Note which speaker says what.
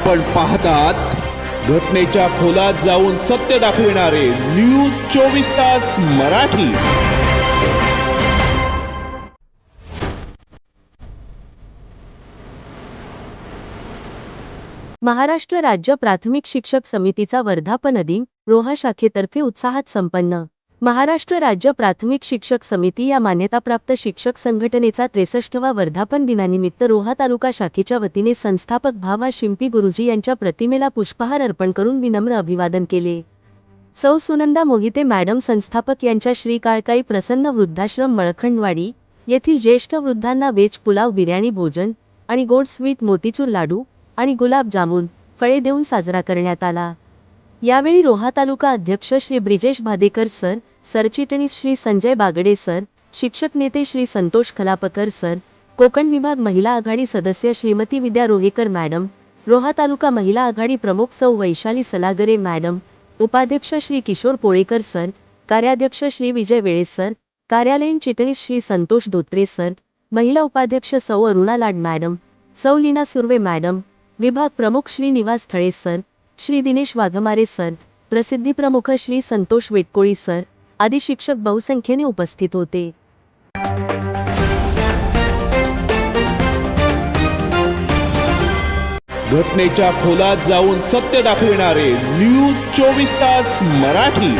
Speaker 1: आपण पाहतात घटनेच्या खोलात जाऊन सत्य दाखविणारे न्यूज चोवीस तास मराठी.
Speaker 2: महाराष्ट्र राज्य प्राथमिक शिक्षक समितीचा वर्धापन दिन रोहा शाखेतर्फे उत्साहात संपन्न. महाराष्ट्र राज्य प्राथमिक शिक्षक समिती या मान्यताप्राप्त शिक्षक संघटनेचा त्रेसष्टवा वर्धापन दिनानिमित्त रोहा तालुका शाखेच्या वतीने संस्थापक भावा शिंपी गुरुजी यांच्या प्रतिमेला पुष्पहार अर्पण करून विनम्र अभिवादन केले. सौ सुनंदा मोहिते मॅडम संस्थापक यांच्या श्री काळकाई प्रसन्न वृद्धाश्रम मळखंडवाडी येथील ज्येष्ठ वृद्धांना वेज पुलाव बिर्याणी भोजन आणि गोड स्वीट मोतीचूर लाडू आणि गुलाबजामुन फळे देऊन साजरा करण्यात आला. यावेळी रोहा तालुका अध्यक्ष श्री ब्रिजेश भादेकर सर सरचिटणीस श्री संजय बागडे सर शिक्षक नेते श्री संतोष खलापकर सर कोकण विभाग महिला आघाडी सदस्य श्रीमती विद्या रोहेकर मॅडम रोहा तालुका महिला आघाडी प्रमुख सौ वैशाली सलागरे मॅडम उपाध्यक्ष श्री किशोर पोळेकर सर कार्याध्यक्ष श्री विजय वेळे सर कार्यालयीन चिटणीस श्री संतोष धोत्रे सर महिला उपाध्यक्ष सौ अरुणा लाड मॅडम सौ लीना सुर्वे मॅडम विभाग प्रमुख श्री निवास थळे सर श्री दिनेश वाघमारे सर प्रसिद्धी प्रमुख श्री संतोष वेटकोळी सर आदी शिक्षक बहुसंख्येने उपस्थित होते.
Speaker 1: घटनेच्या खोलात जाऊन सत्य दाखविणारे न्यूज चोवीस तास मराठी.